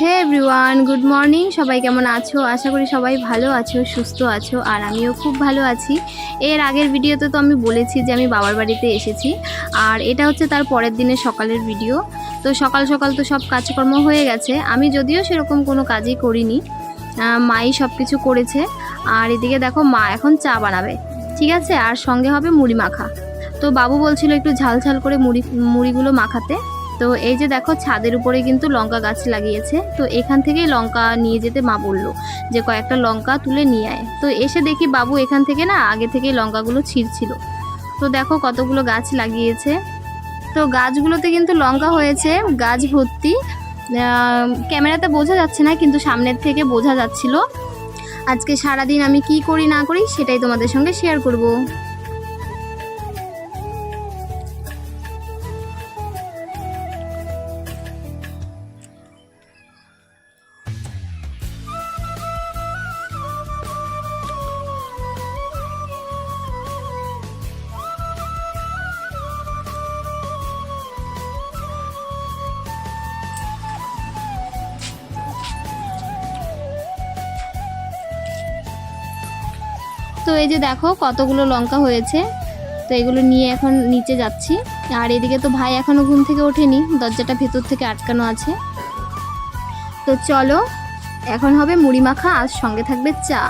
হে everyone good morning সবাই কেমন আছো? আশা করি সবাই ভালো আছো, সুস্থ আছো, আর আমিও খুব ভালো আছি। এর আগের ভিডিওতে তো আমি বলেছি যে আমি বাবার বাড়িতে এসেছি, আর এটা হচ্ছে তার পরের দিনের সকালের ভিডিও। তো সকাল সকাল তো সব কাজকর্ম হয়ে গেছে। আমি যদিও সেরকম কোনো কাজই করিনি মাই সব কিছু করেছে। আর এদিকে দেখো, মা এখন চা বানাবে, ঠিক আছে? আর সঙ্গে হবে মুড়ি মাখা। তো বাবু বলছিল একটু ঝাল ঝাল করে মুড়ি, মুড়িগুলো মাখাতে। তো এই যে দেখো ছাদের উপরে কিন্তু লঙ্কা গাছ লাগিয়েছে। তো এখান থেকেই লঙ্কা নিয়ে যেতে মা বলল যে কয়েকটা লঙ্কা তুলে নিয়ে আয়। তো এসে দেখি বাবু এখান থেকে না আগে থেকেই লঙ্কাগুলো ছিঁড়ছিল। তো দেখো কতগুলো গাছ লাগিয়েছে। তো গাছগুলোতে কিন্তু লঙ্কা হয়েছে, গাছ ভর্তি। ক্যামেরাতে বোঝা যাচ্ছে না, কিন্তু সামনের থেকে বোঝা যাচ্ছিল। আজকে সারাদিন আমি কি করি না করি সেটাই তোমাদের সঙ্গে শেয়ার করব। তো এই যে দেখো কতগুলো লঙ্কা হয়েছে, তো এগুলো নিয়ে এখন নিচে যাচ্ছি। আর এদিকে তো ভাই এখনও ঘুম থেকে ওঠেনি, দরজাটা ভেতর থেকে আটকানো আছে। তো চলো, এখন হবে মুড়ি মাখা, আর সঙ্গে থাকবে চা।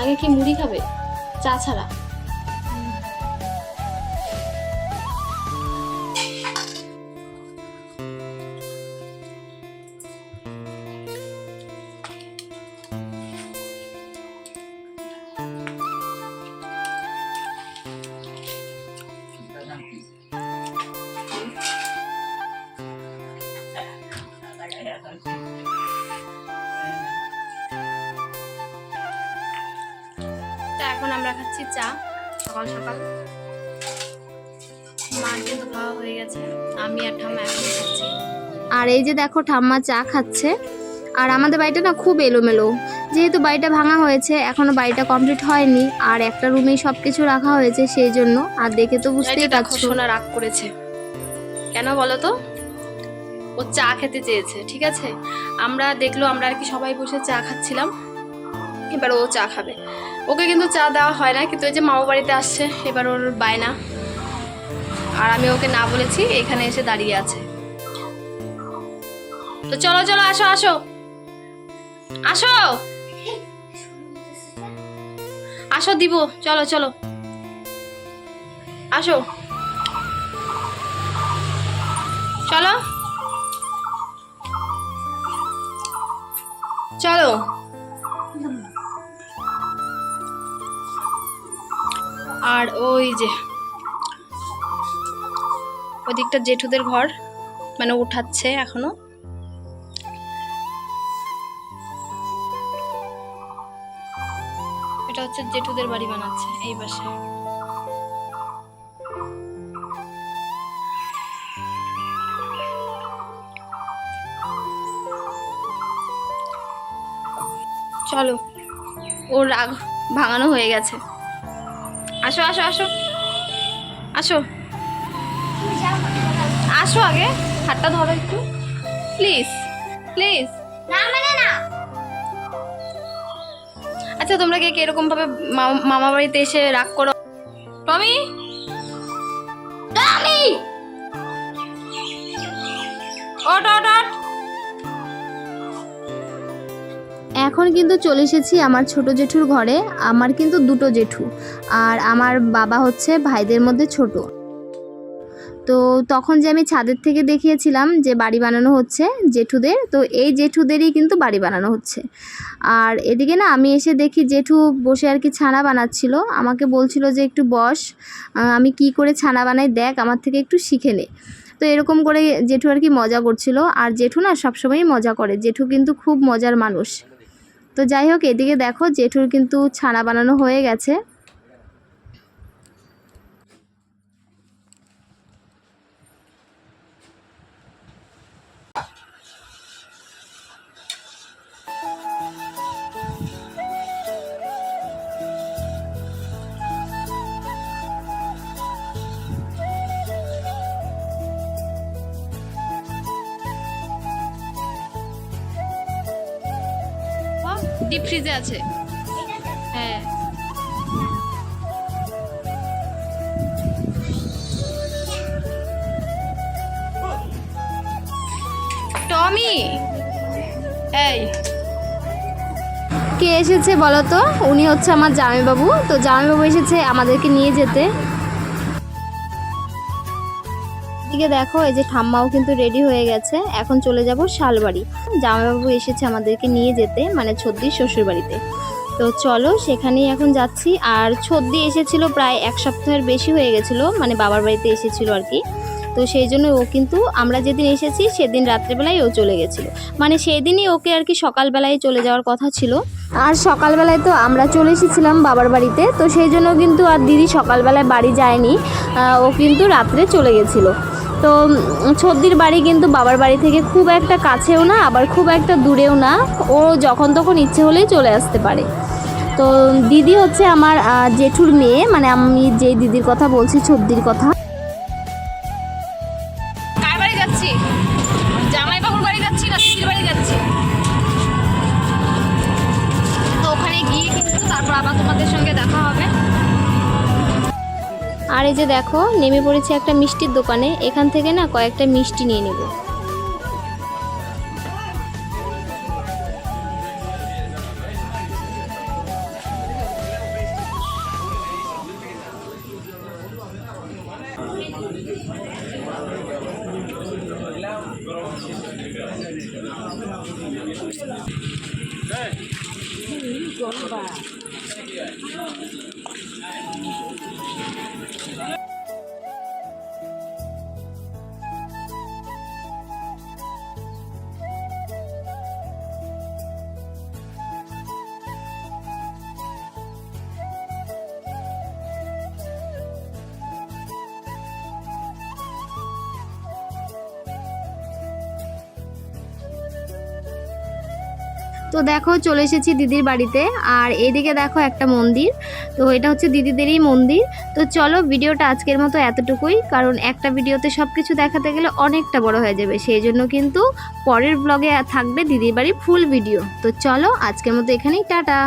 আগে কি মুড়ি খাবে? চা ছাড়া। এখন আমরা খাচ্ছি চা সকাল সকাল। মার কিন্তু খাওয়া হয়ে গেছে আমি আর ঠাম্মা এখন খাচ্ছি। আর এই যে দেখো ঠাম্মা চা খাচ্ছে। আর আমাদের বাড়িটা না খুব এলোমেলো। যেহেতু বাড়িটা ভাঙা হয়েছে এখনও বাড়িটা কমপ্লিট হয়নি। আর একটা রুমেই সব কিছু রাখা হয়েছে সেই জন্য। আর দেখে তো বুঝতেই পারছ। সোনা রাগ করেছে। কেন বলো তো? ও চা খেতে চেয়েছে ঠিক আছে? আমরা দেখল আমরা আর কি সবাই বসে চা খাচ্ছিলাম। এবার ও চা খাবে। ওকে কিন্তু চা দেওয়া হয় না, কিন্তু ওই যে মামা বাড়িতে আসছে, এবার ওর বায়না। আর আমি ওকে না বলেছি, এখানে এসে দাঁড়িয়ে আছে। তো চলো চলো, আসো আসো। আসো! আসো, দিব, চলো চলো। আসো। চলো। চলো। আর ওই যে, ওদিকটা জেঠুদের ঘর মানে উঠাচ্ছে এখনও। এটা হচ্ছে জেঠুদের বাড়ি বানাচ্ছে, এই পাশে। চলো, ওর রাগ ভাঙানো হয়ে গেছে। আসো আসো আসো। আসো। আসো আগে হাতটা ধরো একটু। প্লিজ প্লিজ আচ্ছা তোমরা কে কীরকম ভাবে মামা বাড়িতে এসে রাগ করো? টমি? টমি! ওট ওট ওট এখন কিন্তু চলে এসেছি আমার ছোট জেঠুর ঘরে, আমার কিন্তু দুটো জেঠু, আর আমার বাবা হচ্ছে ভাইদের মধ্যে ছোট। তো তখন যে আমি ছাদের থেকে দেখিয়েছিলাম যে বাড়ি বানানো হচ্ছে জেঠুদের, তো এই জেঠুদেরই কিন্তু বাড়ি বানানো হচ্ছে। আর এদিকে না আমি এসে দেখি জেঠু বসে আর কি ছানা বানাচ্ছিল, আমাকে বলছিল যে একটু বস আমি কি করে ছানা বানাই দেখ, আমার থেকে একটু শিখে নে। তো এরকম করে জেঠু আর কি মজা করছিল, আর জেঠু না সবসময়ই মজা করে, জেঠু কিন্তু খুব মজার মানুষ। তো যাই হোক এদিকে দেখো জেঠুর কিন্তু ছানা বানানো হয়ে গেছে। ডিপ ফ্রিজে আছে। হ্যাঁ। টমি! এই। কে এসেছে বলো তো? উনি হচ্ছে আমার জামাইবাবু। তো জামাইবাবু এসেছে আমাদেরকে নিয়ে যেতে। এদিকে দেখো, এই যে ঠাম্মাও কিন্তু রেডি হয়ে গেছে। এখন চলে যাব শালবাড়ি। জামাইবাবু এসেছে আমাদেরকে নিয়ে যেতে মানে ছদ্দির শ্বশুর বাড়িতে তো চলো, সেখানেই এখন যাচ্ছি। আর ছদ্দি এসেছিল প্রায় এক সপ্তাহের বেশি হয়ে গেছিল মানে বাবার বাড়িতে এসেছিল আর কি। তো সেই জন্য ও কিন্তু, আমরা যেদিন এসেছি, সেদিন রাত্রেবেলায় ও চলে গেছিল। মানে সেই দিনই ওকে আর কি সকালবেলায় চলে যাওয়ার কথা ছিল। আর সকালবেলায় তো আমরা চলে এসেছিলাম বাবার বাড়িতে, তো সেই জন্য কিন্তু আর দিদি সকালবেলায় বাড়ি যায়নি। ও কিন্তু রাত্রে চলে গেছিল। তো ছদ্দির বাড়ি কিন্তু বাবার বাড়ি থেকে খুব একটা কাছেও না, আবার খুব একটা দূরেও না। ও যখন তখন ইচ্ছে হলেই চলে আসতে পারে। তো, দিদি হচ্ছে আমার জেঠুর মেয়ে মানে আমি যে দিদির কথা বলছি, ছদ্দির কথা। আর এই যে দেখো, নেমে পড়েছে একটা মিষ্টির দোকানে, এখান থেকে না কয়েকটা মিষ্টি নিয়ে নেব। তো দেখো চলে এসেছি দিদির বাড়িতে। আর এদিকে দেখো একটা মন্দির। তো এটা হচ্ছে দিদিদেরই মন্দির। তো চলো ভিডিওটা আজকের মতো এতটুকুই। কারণ একটা ভিডিওতে সব কিছু দেখাতে গেলে অনেকটা বড় হয়ে যাবে। সেই জন্য কিন্তু পরের ব্লগে থাকবে দিদির বাড়ি ফুল ভিডিও তো চলো আজকের মতো এখানেই, টাটা।